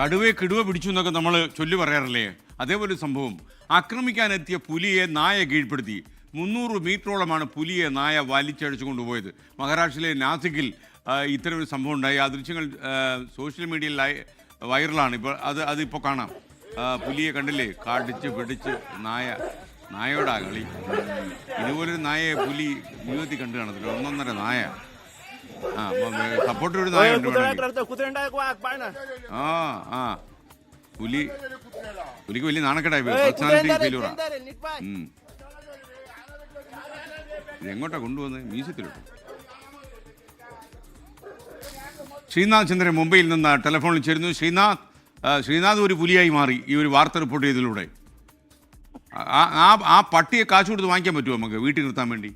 കടുവയെ കിടുവ പിടിച്ചു എന്നൊക്കെ നമ്മൾ ചൊല്ലി പറയാറില്ലേ? അതേപോലെ സംഭവം. ആക്രമിക്കാനെത്തിയ പുലിയെ നായ കീഴ്പ്പെടുത്തി. മുന്നൂറ് മീറ്ററോളമാണ് പുലിയെ നായ വലിച്ചടിച്ചു കൊണ്ടുപോയത്. മഹാരാഷ്ട്രയിലെ നാസിക്കിൽ ഇത്തരമൊരു സംഭവം ഉണ്ടായി. ആ ദൃശ്യങ്ങൾ സോഷ്യൽ മീഡിയയിൽ വൈറലാണ്. ഇപ്പോൾ അത് അതിപ്പോൾ കാണാം. പുലിയെ കണ്ടില്ലേ? കാടിച്ച് പിടിച്ച് നായ നായയോടാ കളി. ഇതുപോലൊരു നായയെ പുലി ജീവിതത്തിൽ കണ്ടു കാണത്തില്ല. ഒന്നൊന്നര നായ. സപ്പോർട്ട് ഒരു നായ ഉണ്ട് വേണമെങ്കിൽ. ആ ആ. പുലി പുലിക്ക് വലിയ നാണക്കേടായി പേഴ്സണാലിറ്റി ഫെയിലൂറാ ഉം. ഇതെങ്ങോട്ടാ കൊണ്ടുവന്ന് മ്യൂസിയത്തിലോട്ട്. ശ്രീനാഥ് ചന്ദ്രൻ മുംബൈയിൽ നിന്ന് ടെലിഫോണിൽ ചേരുന്നു. ശ്രീനാഥ് ശ്രീനാഥ് ഒരു പുലിയായി മാറി ഈ ഒരു വാർത്ത റിപ്പോർട്ട് ചെയ്തതിലൂടെ. ആ ആ പട്ടിയെ കാശ് കൊടുത്ത് വാങ്ങിക്കാൻ പറ്റുമോ നമുക്ക്? വീട്ടിൽ നിർത്താൻ വേണ്ടി.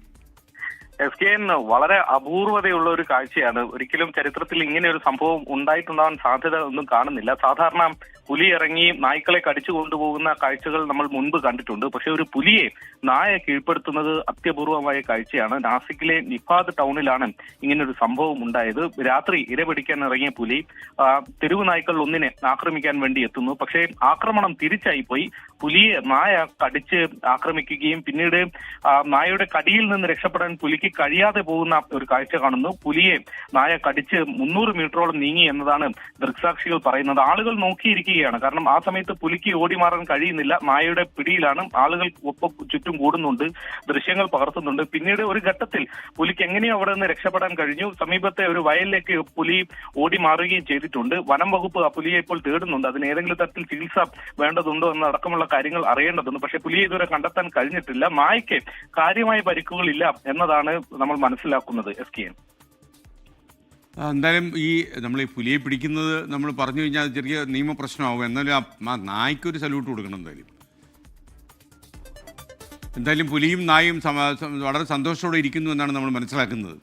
എസ് കെ എൻ വളരെ അപൂർവതയുള്ള ഒരു കാഴ്ചയാണ്. ഒരിക്കലും ചരിത്രത്തിൽ ഇങ്ങനെ ഒരു സംഭവം ഉണ്ടായിട്ടുണ്ടാവാൻ സാധ്യത ഒന്നും കാണുന്നില്ല. സാധാരണ പുലി ഇറങ്ങി നായ്ക്കളെ കടിച്ചു കൊണ്ടുപോകുന്ന കാഴ്ചകൾ നമ്മൾ മുൻപ് കണ്ടിട്ടുണ്ട്. പക്ഷെ ഒരു പുലിയെ നായ കീഴ്പ്പെടുത്തുന്നത് അത്യപൂർവമായ കാഴ്ചയാണ്. നാസിക്കിലെ നിഫാദ് ടൗണിലാണ് ഇങ്ങനൊരു സംഭവം ഉണ്ടായത്. രാത്രി ഇരപിടിക്കാൻ ഇറങ്ങിയ പുലി തെരുവ് നായ്ക്കൾ ഒന്നിനെ ആക്രമിക്കാൻ വേണ്ടി എത്തുന്നു. പക്ഷേ ആക്രമണം തിരിച്ചായി പോയി പുലിയെ നായ കടിച്ച് ആക്രമിക്കുകയും പിന്നീട് നായയുടെ കടിയിൽ നിന്ന് രക്ഷപ്പെടാൻ പുലിക്ക് കഴിയാതെ പോകുന്ന ഒരു കാഴ്ച കാണുന്നു. പുലിയെ നായ കടിച്ച് മുന്നൂറ് മീറ്ററോളം നീങ്ങി എന്നതാണ് ദൃക്സാക്ഷികൾ പറയുന്നത്. ആളുകൾ നോക്കിയിരിക്കുകയാണ്. കാരണം ആ സമയത്ത് പുലിക്ക് ഓടി മാറാൻ കഴിയുന്നില്ല. നായയുടെ പിടിയിലാണ് ആളുകൾ ഒപ്പം ചുറ്റും കൂടുന്നുണ്ട്. ദൃശ്യങ്ങൾ പകർത്തുന്നുണ്ട്. പിന്നീട് ഒരു ഘട്ടത്തിൽ പുലിക്ക് എങ്ങനെയോ അവിടെ നിന്ന് രക്ഷപ്പെടാൻ കഴിഞ്ഞു. സമീപത്തെ ഒരു വയലിലേക്ക് പുലി ഓടി മാറുകയും ചെയ്തിട്ടുണ്ട്. വനം വകുപ്പ് ആ പുലിയെ ഇപ്പോൾ തേടുന്നുണ്ട്. അതിന് ഏതെങ്കിലും തരത്തിൽ ചികിത്സ വേണ്ടതുണ്ടോ എന്ന എന്നടക്കമുള്ള കാര്യങ്ങൾ അറിയേണ്ടതുണ്ട്. പക്ഷേ പുലിയെ ഇതുവരെ കണ്ടെത്താൻ കഴിഞ്ഞിട്ടില്ല. നായ്ക്ക് കാര്യമായ പരിക്കുകളില്ല എന്നതാണ് നമ്മൾ മനസ്സിലാക്കുന്നത് എസ് കെ എന്തായാലും ഈ നമ്മൾ ഈ പുലിയെ പിടിക്കുന്നത് നമ്മൾ പറഞ്ഞു കഴിഞ്ഞാൽ ചെറിയ നിയമപ്രശ്നമാവും എന്നാലും ആ നായ്ക്കൊരു സല്യൂട്ട് കൊടുക്കണം എന്തായാലും. എന്തായാലും പുലിയും നായും വളരെ സന്തോഷത്തോടെ ഇരിക്കുന്നു എന്നാണ് നമ്മൾ മനസ്സിലാക്കുന്നത്.